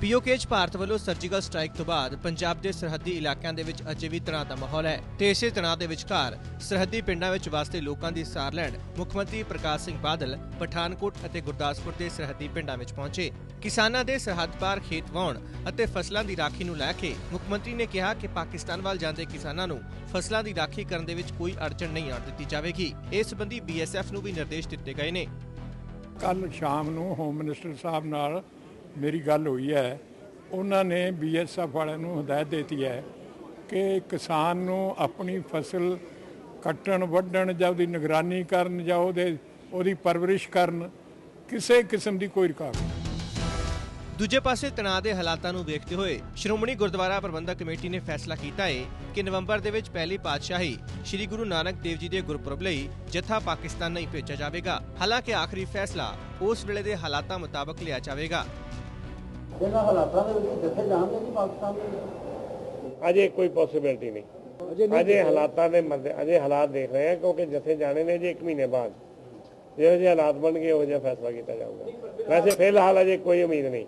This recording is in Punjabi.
ਪੀਓਕੇ 'ਚ ਭਾਰਤ ਵੱਲੋਂ ਸਰਜੀਕਲ ਸਟ੍ਰਾਈਕ ਤੋਂ ਬਾਅਦ ਪੰਜਾਬ ਦੇ ਸਰਹੱਦੀ ਇਲਾਕਿਆਂ ਦੇ ਵਿੱਚ ਅਜੇ ਵੀ ਤਣਾਅ ਦਾ ਮਾਹੌਲ ਹੈ। ਤੇ ਇਸੇ ਤਣਾਅ ਦੇ ਵਿਚਕਾਰ ਸਰਹੱਦੀ ਪਿੰਡਾਂ ਵਿੱਚ ਵਸਦੇ ਲੋਕਾਂ ਦੀ ਸਾਰ ਲੈਣ ਮੁੱਖ ਮੰਤਰੀ ਪ੍ਰਕਾਸ਼ ਸਿੰਘ ਬਾਦਲ ਪਠਾਨਕੋਟ ਅਤੇ ਗੁਰਦਾਸਪੁਰ ਦੇ ਸਰਹੱਦੀ ਪਿੰਡਾਂ ਵਿੱਚ ਪਹੁੰਚੇ। ਕਿਸਾਨਾਂ ਦੇ ਸਰਹੱਦ ਪਾਰ ਖੇਤ ਵਾਹੁਣ ਅਤੇ ਫਸਲਾਂ ਦੀ ਰਾਖੀ ਨੂੰ ਲੈ ਕੇ ਮੁੱਖ ਮੰਤਰੀ ਨੇ ਕਿਹਾ ਕਿ ਪਾਕਿਸਤਾਨ ਵੱਲ ਜਾਂਦੇ ਕਿਸਾਨਾਂ ਨੂੰ ਫਸਲਾਂ ਦੀ ਰਾਖੀ ਕਰਨ ਦੇ ਵਿੱਚ ਕੋਈ ਅੜਚਣ ਨਹੀਂ ਆਉਣ ਦਿੱਤੀ ਜਾਵੇਗੀ। ਇਸ ਸੰਬੰਧੀ ਬੀਐਸਐਫ ਨੂੰ ਵੀ ਨਿਰਦੇਸ਼ ਦਿੱਤੇ ਗਏ ਨੇ। ਕੱਲ ਸ਼ਾਮ ਨੂੰ ਹੋਮ ਮਿਨਿਸਟਰ ਸਾਹਿਬ ਨਾਲ ਮੇਰੀ ਗੱਲ ਹੋਈ ਹੈ, ਉਹਨਾਂ ਨੇ ਬੀਐਸਐਫ ਵਾਲਿਆਂ ਨੂੰ ਹਦਾਇਤ ਦਿੱਤੀ ਹੈ ਕਿ ਕਿਸਾਨ ਨੂੰ ਆਪਣੀ ਫਸਲ ਕੱਟਣ, ਵੱਢਣ ਜਾਂ ਉਹਦੀ ਨਿਗਰਾਨੀ ਕਰਨ ਜਾਂ ਉਹਦੇ, ਉਹਦੀ ਪਰਵਰਿਸ਼ ਕਰਨ, ਕਿਸੇ ਕਿਸਮ ਦੀ ਕੋਈ ਰੁਕਾਵਟ ਦੂਜੇ ਪਾਸੇ ਤਣਾਅ ਦੇ ਹਾਲਾਤਾਂ ਨੂੰ ਵੇਖਦੇ ਹੋਏ ਸ਼੍ਰੋਮਣੀ ਗੁਰਦੁਆਰਾ ਪ੍ਰਬੰਧਕ ਕਮੇਟੀ ਨੇ ਫੈਸਲਾ ਕੀਤਾ ਹੈ ਕਿ ਨਵੰਬਰ ਦੇ ਵਿੱਚ ਪਹਿਲੀ ਪਾਤਸ਼ਾਹੀ ਸ੍ਰੀ ਗੁਰੂ ਨਾਨਕ ਦੇਵ ਜੀ ਦੇ ਗੁਰਪੁਰਬ ਲਈ ਜਥਾ ਪਾਕਿਸਤਾਨ ਨਹੀਂ ਭੇਜਿਆ ਜਾਵੇਗਾ। ਹਾਲਾਂਕਿ ਆਖਰੀ ਫੈਸਲਾ ਉਸ ਵੇਲੇ ਦੇ ਹਾਲਾਤਾਂ ਮੁਤਾਬਕ ਲਿਆ ਜਾਵੇਗਾ। ਇਹਨਾਂ ਹਾਲਾਤਾਂ ਦੇ ਵਿੱਚ ਜਿੱਥੇ ਜਾਣਗੇ ਕਿ ਪਾਕਿਸਤਾਨ ਦੇ ਅਜੇ ਕੋਈ ਪੋਸਿਬਿਲਿਟੀ ਨਹੀਂ। ਅਜੇ ਹਾਲਾਤਾਂ ਦੇ ਮੱਦੇ ਅਜੇ ਹਾਲਾਤ ਦੇਖ ਰਹੇ ਹਾਂ ਕਿਉਂਕਿ ਜਥੇ ਜਾਣੇ ਨੇ ਜੇ 1 ਮਹੀਨੇ ਬਾਅਦ। ਜਿਹੋ ਜਿਹੇ ਹਾਲਾਤ ਬਣਗੇ ਉਹ ਜਿਹਾ ਫੈਸਲਾ ਕੀਤਾ ਜਾਊਗਾ। ਵੈਸੇ ਫਿਲਹਾਲ ਅਜੇ ਕੋਈ ਉਮੀਦ ਨਹੀਂ।